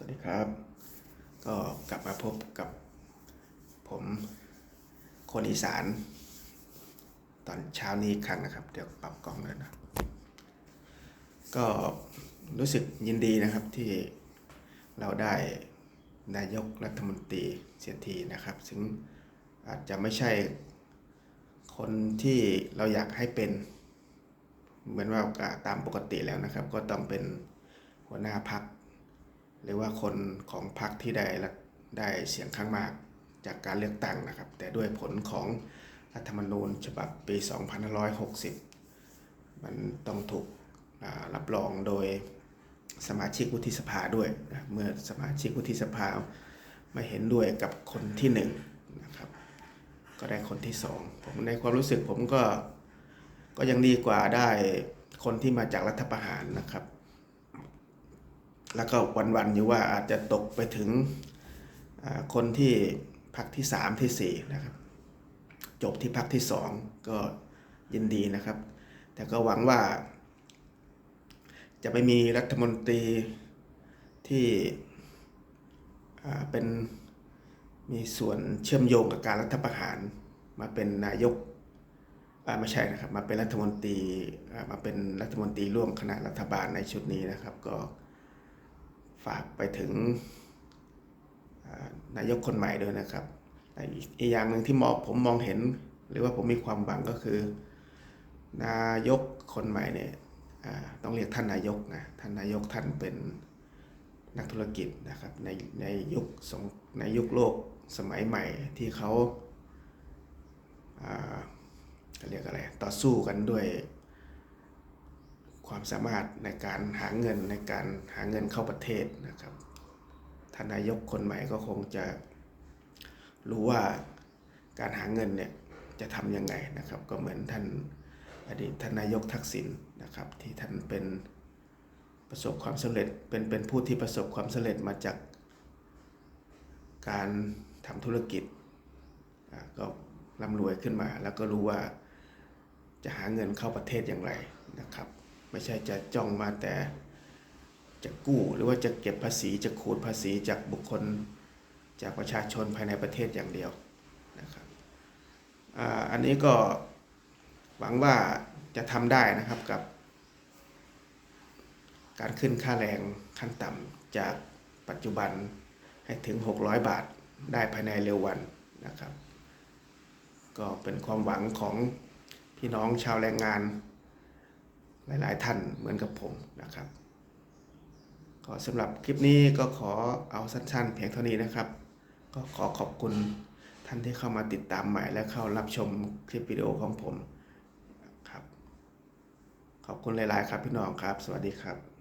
สวัสดีครับ ก็กลับมาพบกับผมคนอีสาน ตอนเช้านี้ครั้งนะครับ เดี๋ยวปรับกล้องเลยนะ ก็รู้สึกยินดีนะครับที่เราได้นายกรัฐมนตรีเสียทีนะครับ ซึ่งอาจจะไม่ใช่คนที่เราอยากให้เป็น เหมือนว่าตามปกติแล้วนะครับ ก็ต้องเป็นหัวหน้าพัก หรือว่าคนของพรรคที่ได้รับได้เสียงข้างมากจากการเลือกตั้งนะครับ แต่ด้วยผลของรัฐธรรมนูญฉบับปี 2560 มันต้องถูกรับรองโดยสมาชิกวุฒิสภาด้วยนะเมื่อสมาชิกวุฒิสภาไม่เห็นด้วยกับคนที่หนึ่งนะครับ ก็ได้คนที่สองผมในความรู้สึกผมก็ก็ยังดีกว่าได้คนที่มาจากรัฐประหารนะครับ แล้วก็วันๆอยู่ว่าอาจจะตกไปถึงคนที่พักที่สามที่สี่นะครับ จบที่พักที่สองก็ยินดีนะครับ แต่ก็หวังว่า จะไม่มีรัฐมนตรีที่เป็นมีส่วนเชื่อมโยงกับการรัฐประหาร มาเป็นนายกไม่ใช่นะครับ มาเป็นรัฐมนตรีมาเป็นรัฐมนตรีร่วมคณะรัฐบาลในชุดนี้นะครับ ก็ากไปถึงนายกคนใหม่ด้วยนะครับอีกอย่างหนึ่งที่มองผมมองเห็น หรือว่าผมมีความหวังก็คือ นายกคนใหม่เนี่ยต้องเรียกท่านนายกนะท่านนายกท่านเป็นนักธุรกิจนะครับในในยุคสงในยุคโลกสมัยใหม่ที่เขาเขาเรียกอะไรต่อสู้กันด้วย ความสามารถในการหาเงินในการหาเงินเข้าประเทศนะครับท่านนายกคนใหม่ก็คงจะรู้ว่าการหาเงินเนี่ยจะทำยังไงนะครับ ก็เหมือนท่านอดีตท่านนายกทักษิณนะครับ ที่ท่านเป็นประสบความสำเร็จเป็นเป็นผู้ที่ประสบความสำเร็จมาจากการทำธุรกิจก็ร่ำรวยขึ้นมา แล้วก็รู้ว่าจะหาเงินเข้าประเทศอย่างไรนะครับ ไม่ใช่จะจ้องมาแต่จะกู้หรือว่าจะเก็บภาษีจะขูดภาษีจากบุคคลจากประชาชนภายในประเทศอย่างเดียวนะครับอ,อันนี้ก็หวังว่าจะทำได้นะครับกับ การขึ้นค่าแรงขั้นต่ำจากปัจจุบันให้ถึง 600 บาทได้ภายในเร็ววันนะครับ ก็เป็นความหวังของพี่น้องชาวแรงงาน หลาย ๆ ท่านเหมือนกับผมนะครับก็สำหรับคลิปนี้ก็ขอเอาสั้น ๆ เพียงเท่านี้นะครับ ก็ขอขอบคุณท่านที่เข้ามาติดตามใหม่และเข้ารับชมคลิปวิดีโอของผมครับ ขอบคุณหลาย ๆ ครับพี่น้องครับ สวัสดีครับ